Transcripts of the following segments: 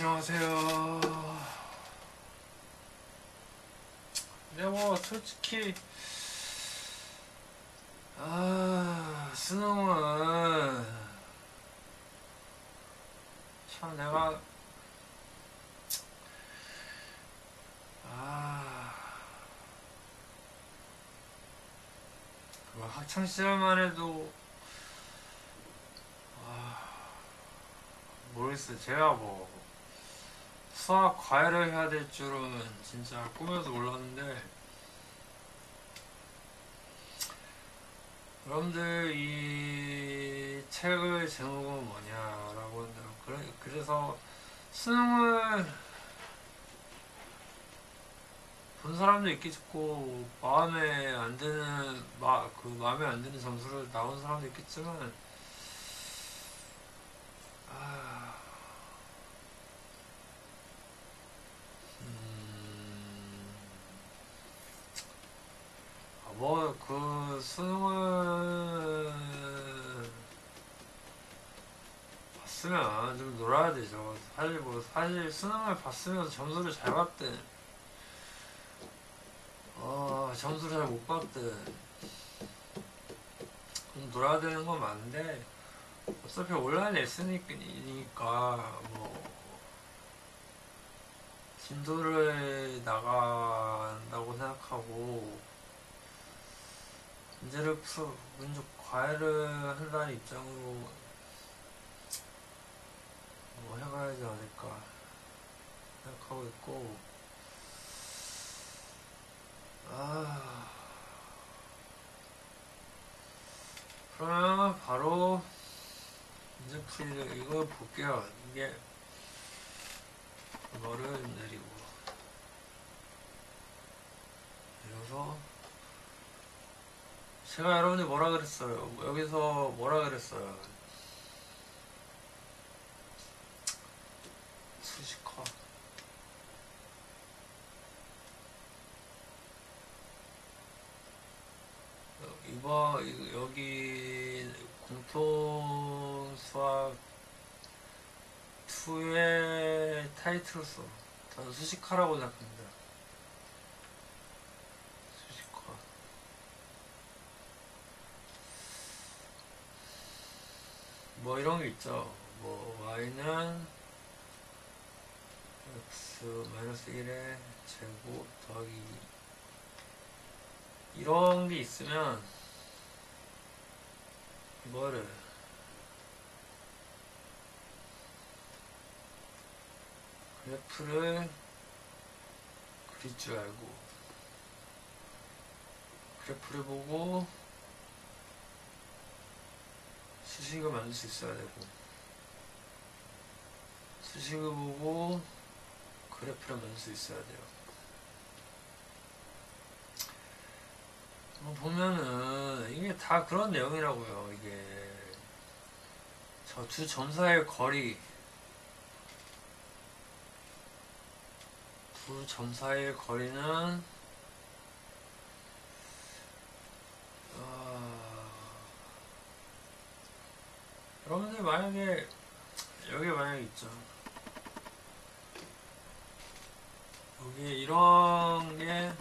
안녕하세요. 근데 뭐 솔직히 아 수능은 참 내가 아그 학창 시절만 해도 아 모르겠어요. 제가 뭐 수학 과외를 해야 될 줄은 진짜 꿈에도 몰랐는데. 여러분들 이 책의 제목은 뭐냐라고 그래, 그래서 수능을 본 사람도 있겠고 마음에 안 드는 마, 그 마음에 안 드는 점수를 나온 사람도 있겠지만 아, 음, 아, 뭐그 수능을 봤으면 좀 놀아야 되죠. 사실 뭐 사실 수능을 봤으면서 점수를 잘 봤든 어 점수를 잘 못 봤든 좀 놀아야 되는 건 맞는데 어차피 온라인 레슨이니까 뭐 진도를 나간다고 생각하고 문제를 풀 문제 과외를 한다는 입장으로 뭐 해봐야지 않을까 생각하고 있고. 아. 그러면 바로 문제 풀이를 이거 볼게요. 이게 이거를 내리고. 내려서. 제가 여러분들 뭐라 그랬어요? 여기서 뭐라 그랬어요 수식화 이번 이- 여기 공통 수학 2의 타이틀로서 저는 수식화라고 생각합니다. 수식화. 뭐 이런 게 있죠. 뭐 y는 x 마이너스 1의 제곱 더하기 2 이런 게 있으면 이거를 그래프를 그릴 줄 알고 그래프를 보고 수식을 만들 수 있어야 되고 수식을 보고 그래프를 만들 수 있어야 돼요. 보면은 이게 다 그런 내용이라고요. 이게 저 두 점사의 거리 두 점사의 거리는 어, 여러분들 만약에 여기 만약에 있죠. 여기 이런 게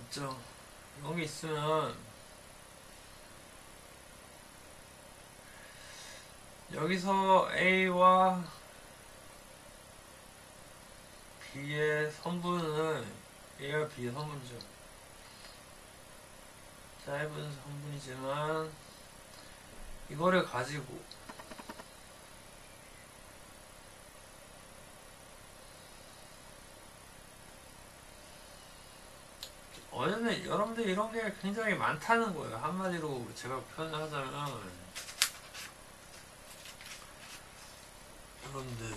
있죠. 게 있으면 여기서 A와 B의 선분을 A와 B의 선분이죠. 짧은 선분이지만 이거를 가지고 어제는 여러분들 이런 게 굉장히 많다는 거예요. 한마디로 제가 표현을 하자면 여러분들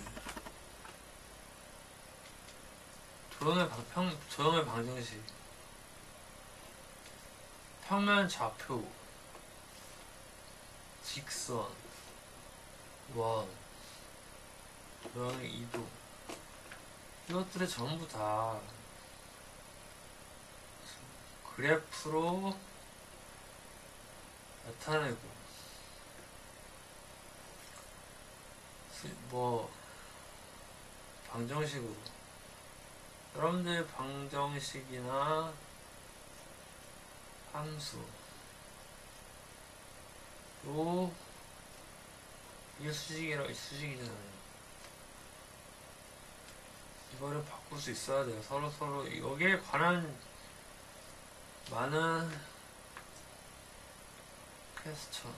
조형의 방평 조형의 방정식. 평면 좌표. 직선. 원. 조형의 이동. 이것들을 전부 다 그래프로 나타내고 수- 뭐 방정식으로 여러분들 방정식이나 함수 요 이게 수직이라 수직이잖아요. 이거를 바꿀 수 있어야 돼요. 서로 서로 여기에 관한 많은 퀘스천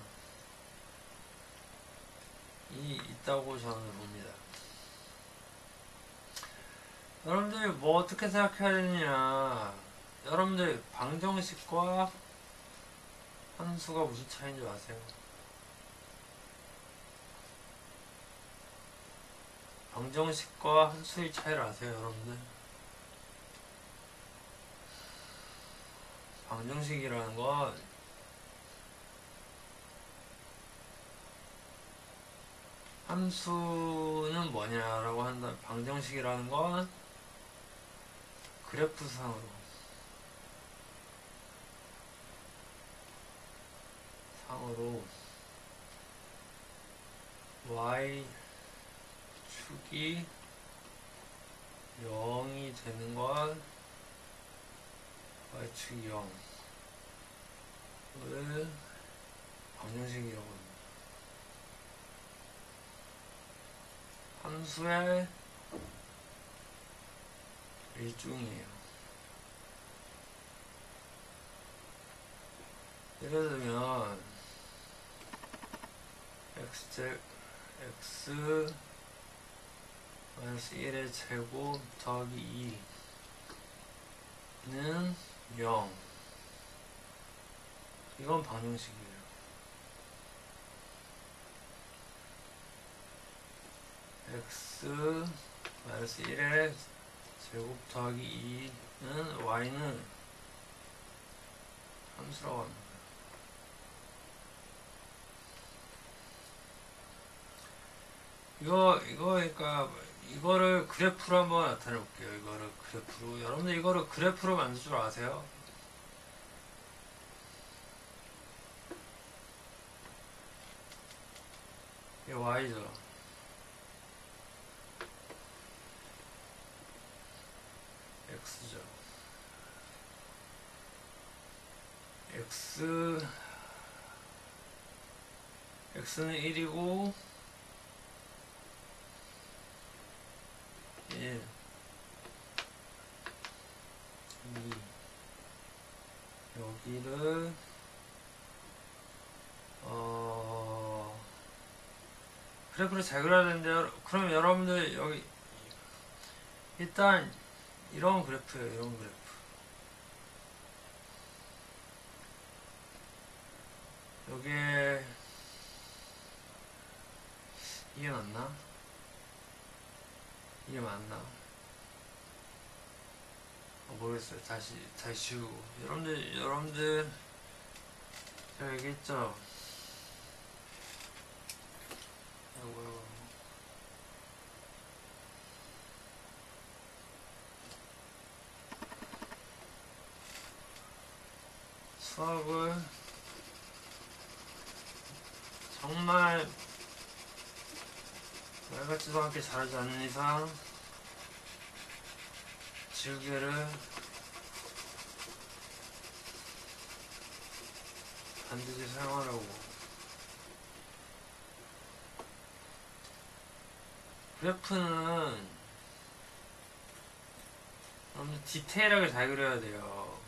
이 있다고 저는 봅니다. 여러분들 뭐 어떻게 생각해야 되느냐? 여러분들 방정식과 함수가 무슨 차이인 줄 아세요? 방정식과 함수의 차이를 아세요, 여러분들? 방정식이라는 건 함수는 뭐냐라고 한다. 방정식이라는 건 그래프상으로 상으로 y 축이 0이 되는 건 0을 방정식이라고 합니다. 함수의 일종이에요. 예를 들면 x x 마이너스 1의 제곱 더하기 2는 0 이건 방정식이에요. x 마이너스 1의 제곱 더하기 2는 y는 함수라고 합니다. 이거 이거 그러니까 이거를 그래프로 한번 나타내 볼게요. 이거를 그래프로 여러분들 이거를 그래프로 만들 줄 아세요? 이게 y죠. x죠. x x는 1이고 1 2 여기를 어 그래프를 잘 그려야 되는데 요 그럼 여러분들 여기 일단 이런 그래프예요 이런 그래프 여기에 이게 맞나? 이게 맞나? 어, 모르겠어요. 다시 다시 지우고 여러분들 여러분들 제가 얘기했죠. 아이고요. 수학을 정말 말 같지도 않게 잘하지 않는 이상 지우개를 반드시 사용하라고 그래프는 너무 디테일하게 잘 그려야 돼요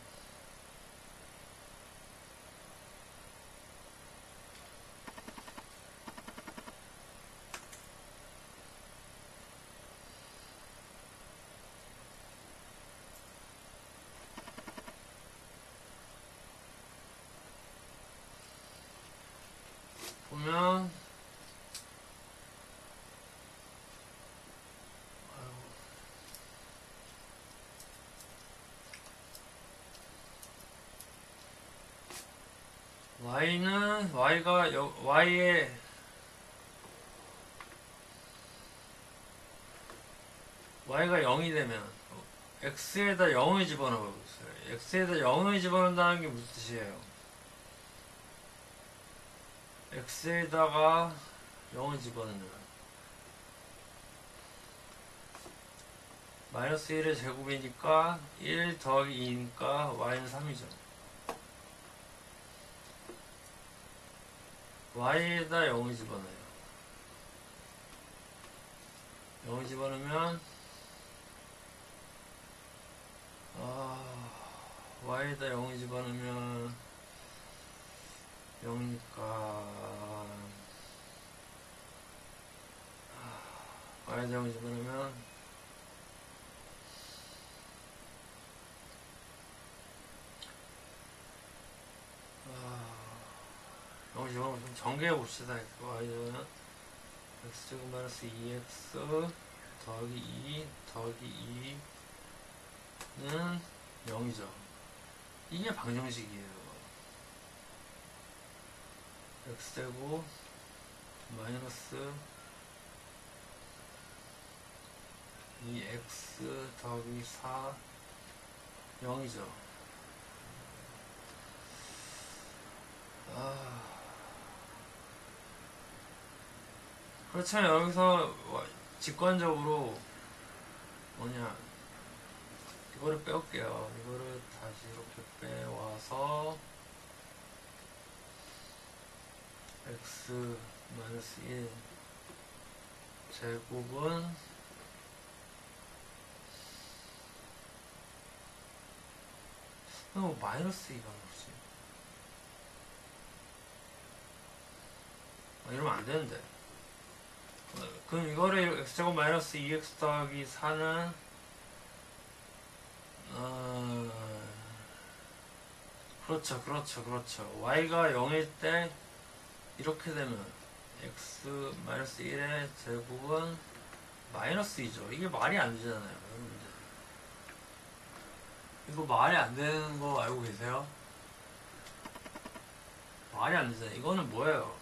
보면 아이고. Y는 y가 여, y의 y가 0이 되면 x에다 0을 집어넣어 보세요. x에다 0을 집어넣는다는 게 무슨 뜻이에요? x에다가 0을 집어넣는 마이너스 1의 제곱이니까 1 더하기 2니까 y는 3이죠. Y에다 0을 집어넣어요. 0을 집어넣으면 아, y에다 0을 집어넣으면 0이니까 y에다 0을 집어넣으면 영시 좀 정리해 봅시다. y는 x제곱 마이너스 2x 더하기 2 더하기 2는 0이죠. 이게 방정식이에요. x제곱 마이너스 2x 더하기 4 0이죠. 그렇잖아요. 여기서 와- 직관적으로 뭐냐 이거를 빼올게요. 이거를 다시 이렇게 빼와서 x 마이너스 1 제곱은 어, 마이너스 2가 뭐지? 아, 이러면 안 되는데. 어, 그럼 이거를 x제곱 마이너스 2x 더하기 4는 어... 그렇죠 그렇죠 그렇죠. y가 0일 때 이렇게 되면 x 마이너스 1의 제곱은 마이너스 2죠. 이게 말이 안 되잖아요 이거 말이 안 되는 거 알고 계세요? 말이 안 되잖아요. 이거는 뭐예요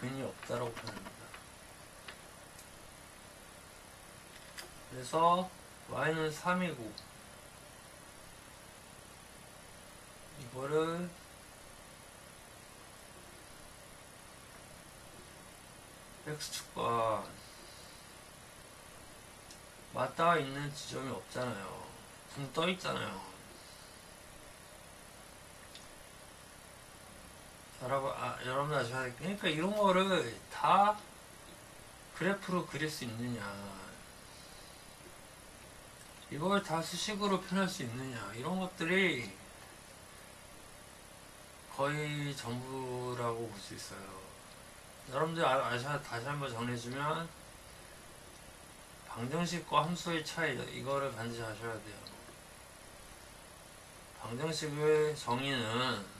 근이 없다라고 표현합니다. 그래서 y는 3이고 이거를 x축과 맞닿아 있는 지점이 없잖아요. 붕떠 있잖아요. 여러분, 아, 여러분 게, 그러니까 이런 거를 다 그래프로 그릴 수 있느냐. 이걸 다 수식으로 표현할 수 있느냐. 이런 것들이 거의 전부라고 볼 수 있어요. 여러분들 아, 아셔야, 다시 한번 정리해주면, 방정식과 함수의 차이, 이거를 반드시 아셔야 돼요. 방정식의 정의는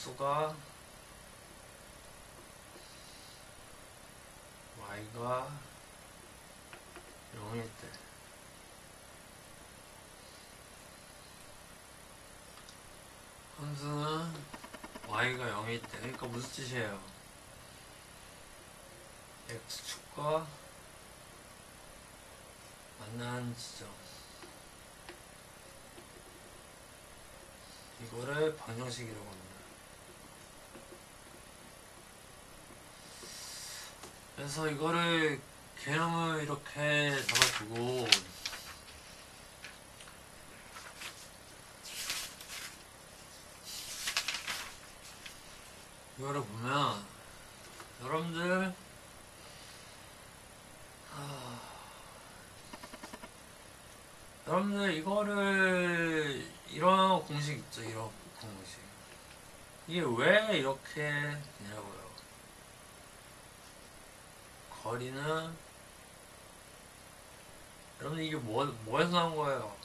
함수가 y가 0일 때 함수는 y가 0일 때 그러니까 무슨 뜻이에요? x축과 만나는 지점 이거를 방정식이라고 합니다. 그래서 이거를 개념을 이렇게 잡아주고. 이거를 보면 여러분들 아, 여러분들 이거를 이런 공식 있죠? 이런 공식. 이게 왜 이렇게 되냐고요 거리는 여러분 이게 뭐 뭐에서 나온 거예요?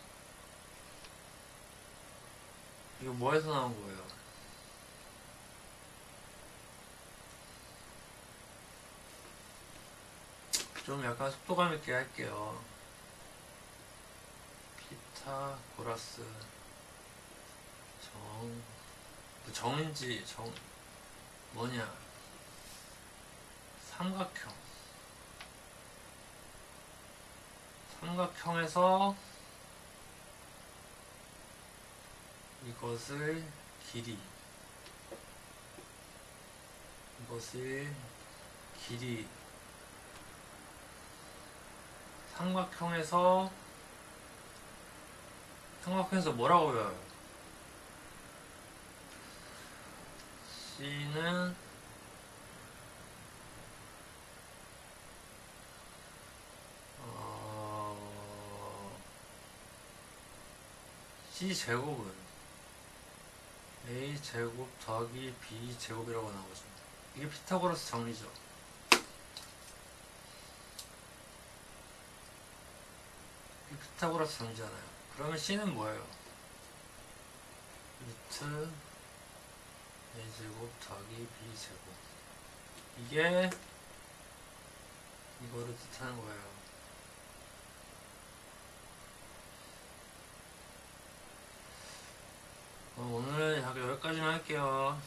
이거 뭐에서 나온 거예요? 좀 약간 속도감 있게 할게요. 피타고라스 정 정인지 정 뭐냐 삼각형 삼각형에서 이것을 길이 이것을 길이 삼각형에서 삼각형에서 뭐라고 외워요? C는 C 제곱은 A 제곱 더하기 B 제곱이라고 나오죠. 이게 피타고라스 정리죠. 이게 피타고라스 정리잖아요. 그러면 C는 뭐예요? 루트 a제곱 더하기 b제곱 이게 이거를 뜻하는 거예요 어, 오늘은 여기까지만 할게요